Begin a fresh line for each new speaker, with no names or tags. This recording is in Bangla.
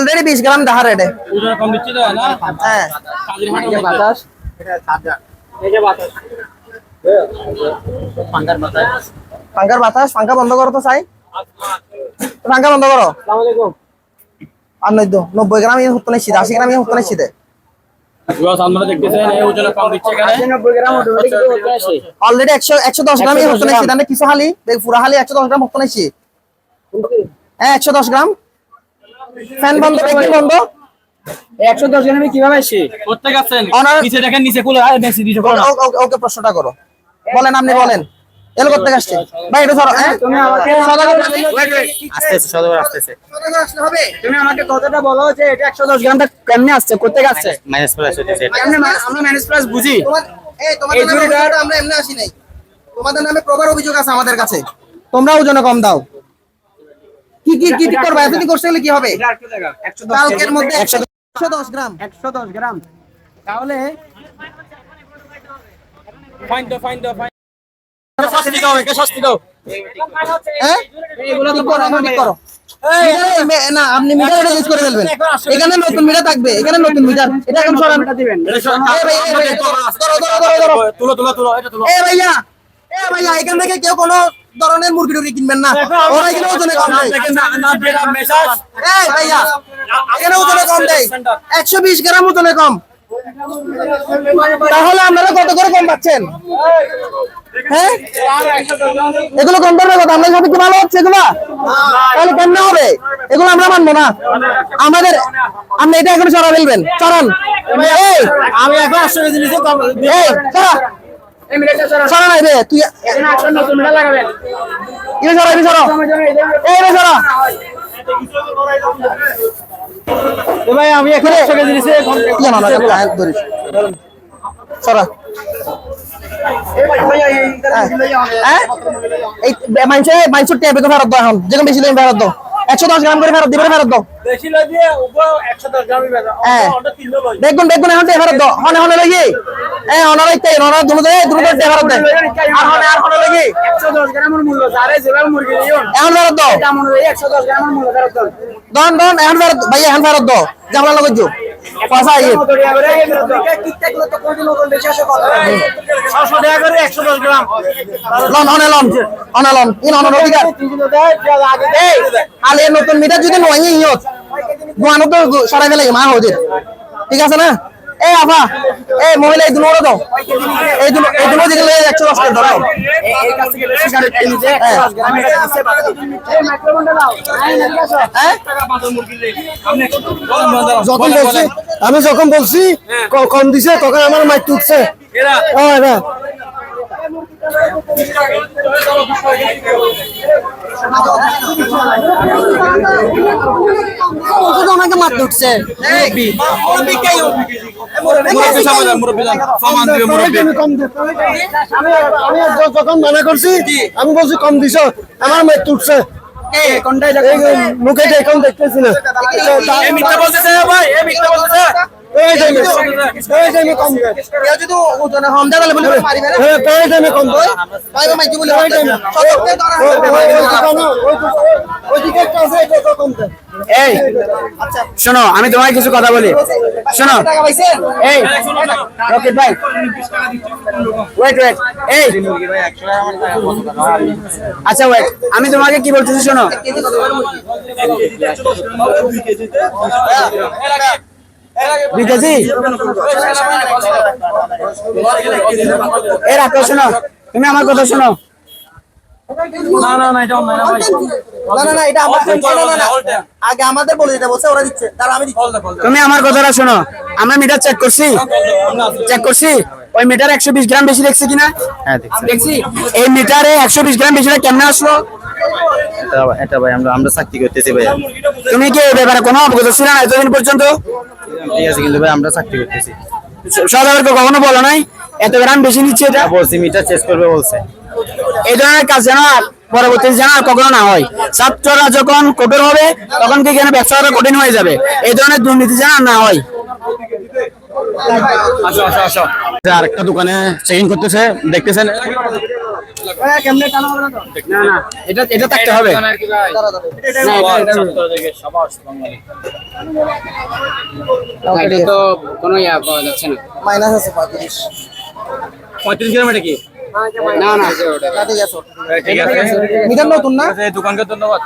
অলরেডি বিশ গ্রাম
না?
হ্যাঁ।
কাজের হাটে
বাতাস।
পাঙ্কার বাতাস। পাঙ্কা বন্ধ করো তো চাই পাঙ্কা বন্ধ করো। আর নৈদ্য নব্বই গ্রাম ইয়ে হতো নিশ্চিত আশি গ্রাম ইয়ে হতো অলরেডি একশো একশো দশ গ্রাম ইয়ে হতো কিছু হালি দেখ পুরা হালি একশো দশ গ্রাম হতো নিশ্চিত। হ্যাঁ একশো দশ গ্রাম। ফ্যান বন্ধ বন্ধ?
একশো দশ গ্রামে কীভাবে আসে?
প্রত্যেক আছেন নিচে দেখেন নিচে কুলে বেশি দিছো করো
ওকে, ওকে, ওকে প্রশ্নটা করো। বলেন আপনি বলেন। এলো করতে আসছে? ভাই এটা ধরো হ্যাঁ?
তুমি আমাকে
সদর
হবে?
তুমি আমাকে কথাটা বলো যে এটা একশো দশ গ্রামটা কেমনে আসছে? কোথেকে আসছে?
মাইনাস প্লাস হচ্ছে এটা
কেমনে আমরা ম্যানেজ প্লাস বুঝি।
এই তোমাদের আমরা এমনি আসি নাই। তোমাদের নামে প্রবার অভিযোগ আছে আমাদের কাছে। তোমরা ওজনে কম দাও। কি কি কি করবে? এতদিন করতে গেলে কি হবে কালকের মধ্যে একশো দশ। গ্রাম।
একশো দশ গ্রাম। তাহলে
ফাইন দাও ফাইন দাও ফাইন শাস্তি দাও একে শাস্তি দাও?
হ্যাঁ? এগুলো তো করো করো। না আপনি মিটার ইউজ করে ফেলবেন। এখানে নতুন মিটার থাকবে এখানে নতুন মিটার। এটা এখন সরান।
দিবেন।
এই ভাই, এই ভাই, ধরো, ধরো, ধরো, ধরো।
তুলো তুলো তুলো এটা তুলো।
এ ভাইয়া এ ভাইয়া এখান থেকে কেউ কোনো ধরনের মুরগি টুরগি কিনবেন না। ওরা এখানে ওজনে কম দেয়। ভাইয়া এখানে ওজনে কম দেয়। একশো বিশ গ্রাম ওজনে কম। তাহলে আপনারা কত করে কম পাচ্ছেন? হ্যাঁ? এগুলো কম কি ভালো হচ্ছে এগুলা তাহলে কেন হবে? এগুলো আমরা মানবো না। আমাদের আপনি এটা এখন সরা ফেলবেন। চরান
আমি এখন জিনিস
সরা। নাই রে তুই
এখানে একশো নতুন মিটার লাগাবেন।
সরা সরা।
এই
রে সরা।
ভাই আমি এখন একশো জিনিস
কি জানো না ধরিস। সরা। এই মাইনসে মাইনসুর টেবে তো ফেরত দাও এখন। যেরকম বেশি দিন ফেরত দাও। একশো দশ গ্রাম করে ফেরত দিবে ফেরত দাও।
লাগে
হ্যাঁ। দেখুন দেখুন এখন ফেরত দাও। হনে হনে লাগি হ্যাঁ হনার তাই হনার দুটো দেয় দুটো ফেরত দেয় আর হনে আর হনে লাগি এখন ফেরত দাও। দন দন এখন ফেরত ভাই এখন ফেরত দাও। জামলা পয়সা লন অনে লন অনে লন ইন অনে অধিকার আলে নতুন মিটার যদি নয় ইয়ত। গুয়ানো তো সরাই ফেলে মা হদির ঠিক আছে না? এই আফা এই মহিলা এই দুটো দাও এই দুটো এই দুটো দিকে একশো দশ করে দাও
এই- কাছ থেকে কিনে এটা। এই মাইক্রোফোনটা।
হ্যাঁ
যখন বলছি আমি যখন বলছি কম দিছে তখন আমার মাইক তুলছে
এরা
ও এরা
আমাকে মারতে উঠছে
যখন মানা করছি আমি বলছি কম দিছ আমার মেয়ে যে মুখে এখন দেখতেছি না।
এই মিথ্যা বলতেছে ভাই এই মিথ্যা বলতেছে
এই টাইমে এই টাইমে কম দেয়
কেউ যদি ওজনে হম দেয় তাহলে বলে মারিবে না?
হ্যাঁ এই টাইমে কম দেয়
ভাই ভাই বলে
ওই টাইমে
সতর্কতা ধরা
ওই
হবে।
ওই- ওই দোকানে ওই দোকানে- ওই দিকে আছে এটা কম দেয়
এই শোনো আমি তোমায় কিছু কথা বলি। শোনো।
টাকা পাইছেন
এই রকিট ভাই। ওয়েট ওয়েট এই। আচ্ছা ওয়েট আমি তোমাকে কি বলতেছি শোনো। এই রাখো শোনো তুমি আমার কথা শোনো।
না না না এটা না
না না না এটা আমার না, না, না, না। আগে আমাদের বলে দিতে বলছে ওরা দিচ্ছে। তার আমি
তুমি আমার কথাটা শোনো আমরা মিটার চেক করছি। চেক করছি ওই মিটার একশো বিশ গ্রাম বেশি দেখছি কিনা?
হ্যাঁ,
দেখছি। এই মিটারে একশো বিশ গ্রাম বেশিটা কেমনে আসলো?
এটা- এটা ভাই আমরা আমরা চাকরি করতেছি ভাই
তুমি কি এই ব্যাপারে কোনো অবগত ছিল না এতদিন পর্যন্ত?
ঠিক আছে কিন্তু ভাই আমরা চাকরি করতেছি।
সদাগরকে কখনো বলো নাই এত গ্রাম বেশি নিচ্ছে এটা?
বলছি মিটার চেস করবে বলছে।
এই ধরনের কাজ যেন আর পরবর্তীতে যেন কখনো না হয়। ছাত্ররা যখন কঠোর হবে তখন কি এখানে ব্যবসাটা কঠিন হয়ে যাবে? এই ধরনের দুর্নীতি যেন না হয়।
আসো আসো আসো।
আরেকটা দোকানে চেকিং করতেছে দেখতেছেন?
না না এটা এটা থাকতে হবে। এটা এটা তো কোনো ইয়া পাওয়া যাচ্ছে না।
মাইনাস আছে পঁয়ত্রিশ।
পঁয়ত্রিশ গ্রাম এটা কি?
না না।
ঠিক আছে
ঠিক আছে।
মিটার নতুন না?
এই দোকানকে ধন্যবাদ।